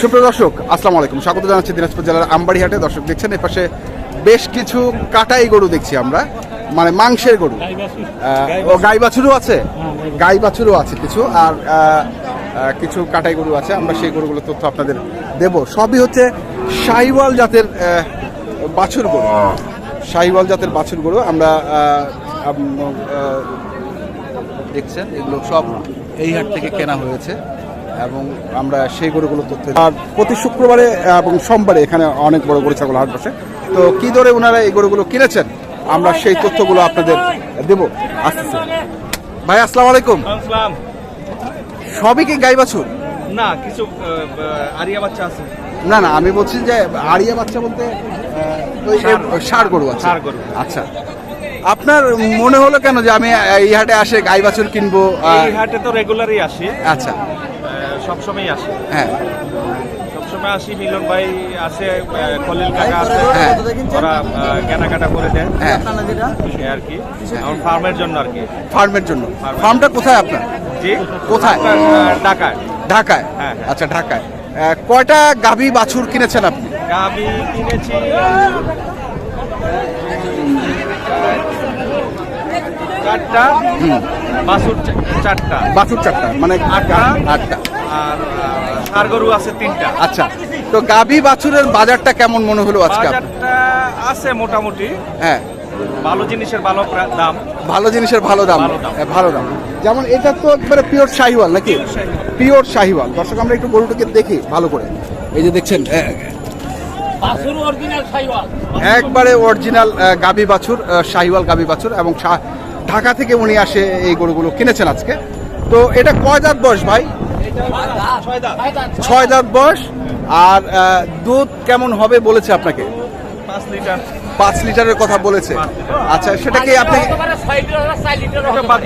সুপ্রিয় দর্শক, আসসালামু আলাইকুম। স্বাগত জানাচ্ছি দিনাজপুর জেলার আমবাড়িহাটে। দর্শক, দেখছেন এপাশে বেশ কিছু কাটাই গরু দেখছি আমরা। মানে মাংসের গরু। ও গাই বাছুরও আছে? গাই বাছুরও আছে কিছু। আর কিছু কাটাই গরু আছে। আমরা সেই গরুগুলো তথ্য আপনাদের দেব। সবই হচ্ছে শাহিওয়াল জাতের বাছুর গরু। শাহিওয়াল জাতের বাছুর গরু। আমরা দেখছেন, এগুলো সব এই হাট থেকে কেনা হয়েছে। এবং আমরা সেই গরুগুলো তথ্য আর প্রতি শুক্রবারে এবং সোমবারে এখানে অনেক বড় গরু ছাগল হাট বসে। তো কি দরে ওনারা এই গরুগুলো কিনেছেন? আমরা সেই তথ্যগুলো আপনাদের দেব। আসতেছে। ভাই আসসালামু আলাইকুম। সবই কি গাই বাছুর? না কিছু আরিয়া বাচ্চা আছে। না না আমি বলছি যে আড়িয়া বাচ্চা বলতে ওই ষাঁড়। গরু আছে। আচ্ছা। আপনার মনে হলো কেন যে আমি এই হাটে আসে গাই বাছুর কিনবো? এই হাটে তো রেগুলারই আসি। আচ্ছা। সব সময় আসি। হ্যাঁ। সবসময় আসি মিলন ভাই আসে আহ, খলিল কাকা আছে হ্যাঁ। ওরা কেনাকাটা করে দেয়। হ্যাঁ। আর কি। আমার ফার্মের জন্য আর কি। ফার্মের জন্য। ফার্মটা কোথায় আপনার? জি। কোথায়? ঢাকায়। ঢাকায়? হ্যাঁ, হ্যাঁ। আচ্ছা ঢাকায়। কয়টা গাভী বাছুর কিনেছেন আপনি? আমি কিনেছি চারটা বাসুর চারটা। বাছুর চারটা মানে আটটা। আটটা। আর সার গরু আছে তিনটা। আচ্ছা তো গাভী বাছুরের বাজারটা কেমন মনে হলো আজকে বাজারটা আছে মোটামুটি। হ্যাঁ। ভালো জিনিসের ভালো দাম। ভালো জিনিসের ভালো দাম। ভালো দাম। হ্যাঁ, যেমন এটা তো একবারে পিওর শাহিওয়াল নাকি? পিওর শাহিওয়াল। দর্শক আমরা একটু গরুটাকে দেখি ভালো করে। এই যে দেখছেন বাসুর একবারে অরিজিনাল গাবি বাছুর শাহিওয়াল গাবি বাছুর এবং ঢাকা থেকে উনি আসে এই গরুগুলো কিনেছেন আজকে। তো এটা কয় দাঁত বয়স ভাই? ছয় দাঁত বয়স। আর দুধ কেমন হবে বলেছে আপনাকে? পাঁচ লিটারের কথা বলেছে। আচ্ছা সেটা কি আপনি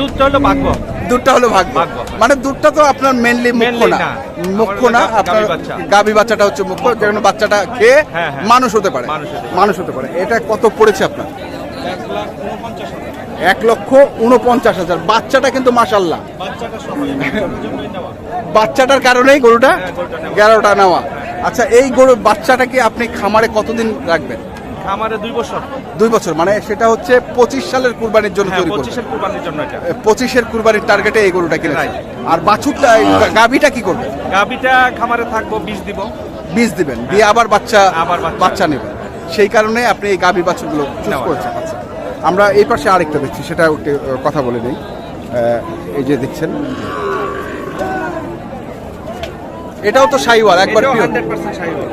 দুধটা হলো ভাগ্য। দুধটা হলো ভাগ্য। মানে দুধটা তো আপনার মেনলি মুখ্য না। মুখ্য না আপনার গাভী বাচ্চাটা হচ্ছে মুখ্য যেন বাচ্চাটা খেয়ে হ্যাঁ, হ্যাঁ। মানুষ হতে পারে। মানুষ হতে পারে। এটা কত পড়েছে আপনার? এক লাখ এক লক্ষ উনপঞ্চাশ হাজার। বাচ্চাটা কিন্তু মাসাল্লাহ নেওয়া। বাচ্চাটার কারণেই গরুটা হ্যাঁ, গরুটা নেওয়া। নেওয়া। আচ্ছা এই গরু বাচ্চাটাকে আপনি খামারে কতদিন রাখবেন? খামারে দুই বছর। দুই বছর মানে সেটা হচ্ছে পঁচিশ সালের কুরবানির জন্য হ্যাঁ তৈরি পঁচিশের কুরবানির জন্য এটা। পঁচিশের কুরবানির টার্গেটে এই গরুটা কিনেছে আর বাছুরটা গাভিটা কি করবে? গাভিটা খামারে থাকব বীজ দিব। বীজ দিবেন দিয়ে আবার বাচ্চা আবার বাচ্চা। নেবেন। সেই কারণে আপনি এই গাভী বাছুরগুলো চুজ করেছেন। আচ্ছা আমরা এই পাশে আরেকটা দেখছি সেটা কথা বলে নেই। আহ, এই যে দেখছেন। এটাও তো সাইওয়াল একবার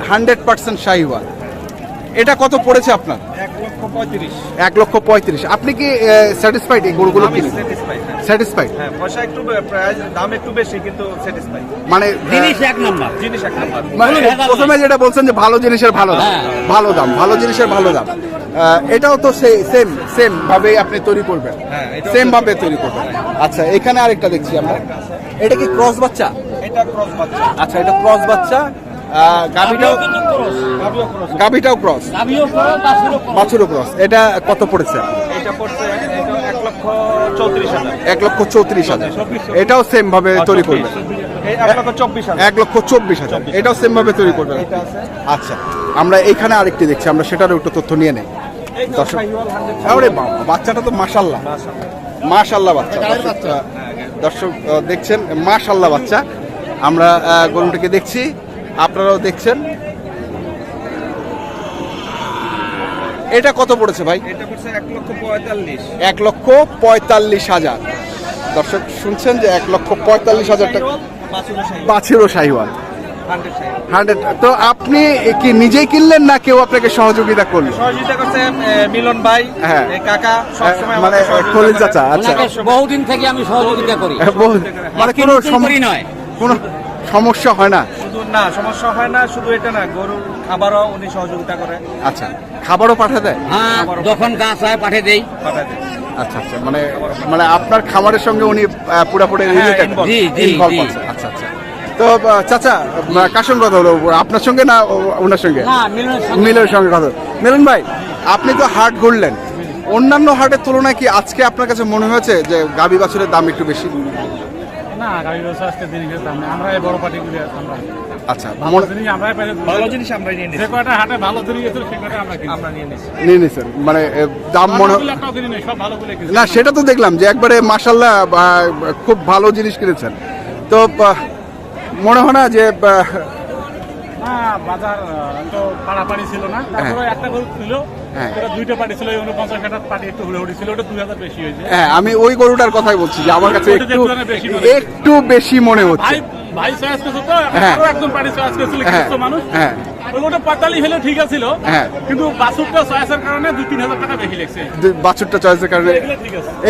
হান্ড্রেড পার্সেন্ট শাহিওয়াল এটা কত পড়েছে আপনার? এক লক্ষ পঁয়ত্রিশ। আপনি কি স্যাটিসফাইড এই গরুগুলো কিনে? স্যাটিসফাইড স্যাটিসফাইড হ্যাঁ পয়সা একটু দাম একটু বেশি কিন্তু স্যাটিসফাইড মানে জিনিস এক নাম্বার। জিনিস এক নাম্বার। মানে প্রথমে যেটা বলছেন যে ভালো জিনিসের ভালো দাম। হ্যাঁ। ভালো দাম ভালো জিনিসের ভালো দাম। এটাও তো সেম সেম ভাবে আপনি তৈরি করবেন। হ্যাঁ, সেম ভাবে তৈরি করবেন। আচ্ছা এখানে আরেকটা দেখছি আমরা। এটা কি ক্রস বাচ্চা? এটা ক্রস বাচ্চা। আচ্ছা এটা ক্রস বাচ্চা। গাভীটাও ক্রস গাভীটাও বাছুরও ক্রস এটা কত পড়েছে? এক লক্ষ চৌত্রিশ হাজার। এটাও সেম ভাবে তৈরি করবেন এই এক লক্ষ চব্বিশ হাজার। এটাও সেম ভাবে তৈরি আছে। আচ্ছা আমরা এইখানে আরেকটি দেখছি। আমরা সেটারও একটু তথ্য নিয়ে নেই। দর্শক- শাহিওয়াল 100 আরে বাবা বাচ্চাটা তো মাশাআল্লাহ। মাশাল্লাহ বাচ্চা। দর্শক, দেখছেন? মাশাল্লাহ বাচ্চা। আমরা গরুটাকে দেখছি। আপনারাও দেখছেন। এটা কত পড়েছে ভাই? এক লক্ষ পঁয়তাল্লিশ। হাজার। দর্শক শুনছেন যে এক লক্ষ পঁয়তাল্লিশ হাজার টাকা বাছুরও শাহিওয়াল। হান্ড্রেড তো আপনি কি নিজেই কিনলেন না কেউ আপনাকে সহযোগিতা করল? সহযোগিতা করছে মিলন ভাই হ্যাঁ। কাকা মানে খলিল চাচা আচ্ছা। বহুদিন থেকে আমি সহযোগিতা করি। বহু- মানে কোনো নয়। কোনো সমস্যা হয় না? শুধু না সমস্যা হয় না শুধু এটা না গরুর খাবারও উনি সহযোগিতা করে। আচ্ছা খাবারও পাঠা দেয়? হ্যাঁ যখন গাছ হয় পাঠিয়ে দেই। পাঠায় দেয়। আচ্ছা আচ্ছা মানে মানে আপনার খামারের সঙ্গে উনি পুরাপুরি হ্যাঁ, রিলেটেড জি, জি, জি। আচ্ছা আচ্ছা। তো চাচা আহ, কথা হলো আপনার সঙ্গে না ওনার সঙ্গে? মিলনের সঙ্গে। কথা। মিলন ভাই আপনি তো হাট ঘুরলেন। অন্যান্য হাটের তুলনায় কি আজকে আপনার কাছে মনে হয়েছে যে গাবি বাছুরের দাম একটু বেশি? না গাড়ি ব্যবসা আজকে দিন গেছে আমরা এই বড় আমরা। আচ্ছা ভালো জিনিস আমরাই পেলে ভালো জিনিস আমরা নিয়ে যে কয়টা হাটে ভালো জিনিস গেছিল সে কয়টা আমরা আমরা নিয়ে নিচ্ছি নিয়ে নিছেন মানে দাম মনে না সেটা তো দেখলাম যে একবারে মাসাল্লাহ খুব ভালো জিনিস কিনেছেন। তো মনে হয় না যে বাজার তো পাড়াপাড়ি ছিল না। তারপরে একটা গরু ছিল হ্যাঁ। দুইটা পার্টি ছিল উনপঞ্চাশ টাকার পার্টি একটু হুড়ে ছিল ওটা দুই হাজার বেশি হয়েছে। হ্যাঁ আমি ওই গরুটার কথাই বলছি যে আমার কাছে একটু বেশি মনে হচ্ছে। একটু বেশি মনে হচ্ছে। ভাই ভাই করছে তো হ্যাঁ। আরও একজন পার্টি চয়েস করছিল হ্যাঁ, কিছু মানুষ। হ্যাঁ। ওটা পঁয়তাল্লিশ হলে ঠিক আছিল হ্যাঁ। কিন্তু বাসুরটা চয়েসের কারণে দুই তিন হাজার টাকা বেশি লেগছে। বাছুরটা চয়েসের কারণে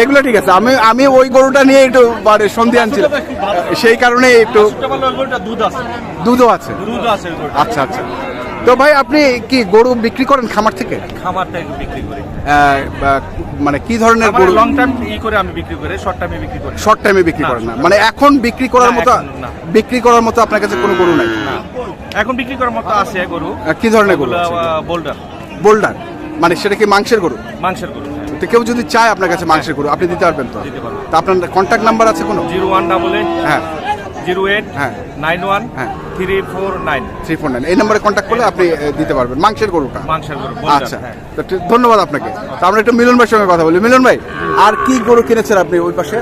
এগুলো ঠিক আছে। আমি আমি ওই গরুটা নিয়ে একটু মানে সন্ধি আনছিলাম। সেই কারণে একটু দুধ আছে। দুধও আছে। দুধ আছে আচ্ছা আচ্ছা। তো ভাই আপনি কি গরু বিক্রি করেন খামার থেকে? খামার থেকে বিক্রি করি। মানে কি ধরনের গরু? লং টাইম ই করে আমি বিক্রি করি শর্ট টাইমে বিক্রি করি। শর্ট টাইমে বিক্রি করেন না। মানে এখন বিক্রি করার মতো বিক্রি করার মতো আপনার কাছে কোনো গরু নাই? এখন বিক্রি করার মতো আছে গরু। কি ধরনের গরু আছে? বোল্ডার বোল্ডার মানে সেটা কি মাংসের গরু? মাংসের গরু। তো কেউ যদি চায় আপনার কাছে মাংসের গরু আপনি দিতে পারবেন তো। তা আপনার কন্ট্যাক্ট নাম্বার আছে কোনো? জিরো ওয়ান ডাবল এইট হ্যাঁ। জিরো এইট হ্যাঁ। নাইন ওয়ান হ্যাঁ। Three four nine. Three four nine. এই নম্বরে কন্ট্যাক্ট করলে আপনি দিতে পারবেন। মাংসের গরুটা। মাংসের গরু আচ্ছা। হ্যাঁ। তো ধন্যবাদ আপনাকে। তো আমরা একটু মিলন ভাইয়ের সঙ্গে কথা বলি। মিলন ভাই আর কি গরু কিনেছেন আপনি ওই পাশে?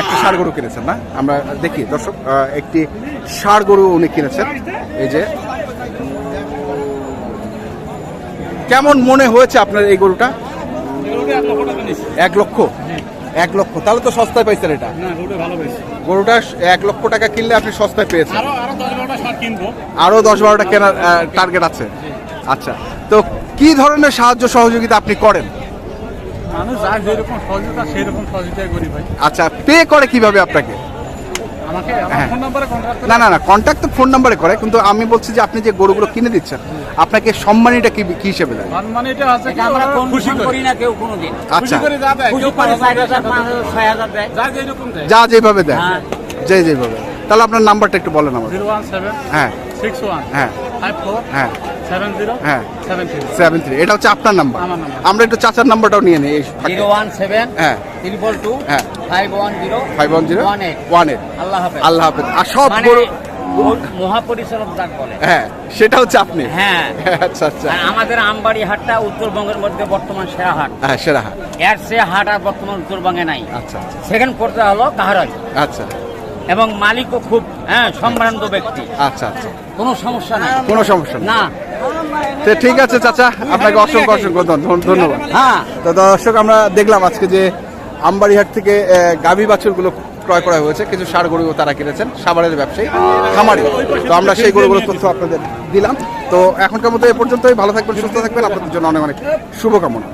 একটা ষাড় গরু কিনেছেন না? আমরা দেখি দর্শক একটি ষাড় গরু উনি কিনেছেন। এই যে। কেমন মনে হয়েছে আপনার এই গরুটা? এক লক্ষ এক লক্ষ। তাহলে তো সস্তায় পাইছেন এটা। গরুটা এক লক্ষ টাকা কিনলে আপনি সস্তায় পেয়েছেন। আরও দশ বারোটা কেনার টার্গেট আছে। আচ্ছা তো কি ধরনের সাহায্য সহযোগিতা আপনি করেন? মানুষ যা যেরকম সহযোগিতা সেরকম সহযোগিতা করি ভাই। আচ্ছা পে করে কীভাবে আপনাকে? না না না কন্ট্যাক্ট তো ফোন নাম্বারে করে কিন্তু আমি বলছি যে আপনি যে গরুগুলো কিনে দিচ্ছেন আপনাকে সম্মানীটা কি কি হিসেবে দেয়? আছে কি আমরা কোন খুশি করি। না কেউ কোনোদিন। আচ্ছা। খুশি করে যা দেয় কেউ করে পাঁচ চার হাজার হাজার পাঁচ হাজার ছয় হাজার দেয়। যা যেরকম দেয়। যা যেভাবে দেয়। হ্যাঁ। যে যেভাবে। তাহলে আপনার নাম্বারটা একটু বলেন আমার জিরো ওয়ান সেভেন হ্যাঁ। সিক্স ওয়ান হ্যাঁ। ফাইভ ফোর হ্যাঁ। সেভেন জিরো হ্যাঁ। Seven three. Seven three. এটা হচ্ছে আপনার নাম্বার। আমরা একটু চাচার নাম্বারটাও নিয়ে নিই। জিরো ওয়ান সেভেন হ্যাঁ। টু হ্যাঁ। Five one zero five one zero one eight one eight আল্লাহ হাফেজ। আল্লাহ হাফেজ। আর সব মানে গরু মহাপরিচালক বলে। হ্যাঁ সেটা হচ্ছে আপনি। হ্যাঁ। আচ্ছা আচ্ছা। আমাদের আমবাড়ি হাটটা উত্তরবঙ্গের মধ্যে বর্তমান সেরা হাট। হ্যাঁ সেরা হাট। এর সে হাট আর বর্তমান উত্তরবঙ্গে নাই। আচ্ছা আচ্ছা। সেকেন্ড পর্যায়ে হলো কাহারাজ আচ্ছা। এবং মালিকও খুব হ্যাঁ সম্ভ্রান্ত ব্যক্তি। আচ্ছা আচ্ছা। কোনো সমস্যা নাই। কোনো সমস্যা না। তো ঠিক আছে চাচা আপনাকে অসংখ্য অসংখ্য ধন্যবাদ। হ্যাঁ। তো দর্শক আমরা দেখলাম আজকে যে আমবাড়িহাট থেকে গাভি বাছুরগুলো ক্রয় করা হয়েছে কিছু সার গরু তারা কিনেছেন সাবারের ব্যবসায়ী খামারি। তো আমরা সেই গরুগুলোর তথ্য আপনাদের দিলাম। তো এখনকার মতো এ পর্যন্তই ভালো থাকবেন সুস্থ থাকবেন আপনাদের জন্য অনেক অনেক শুভকামনা।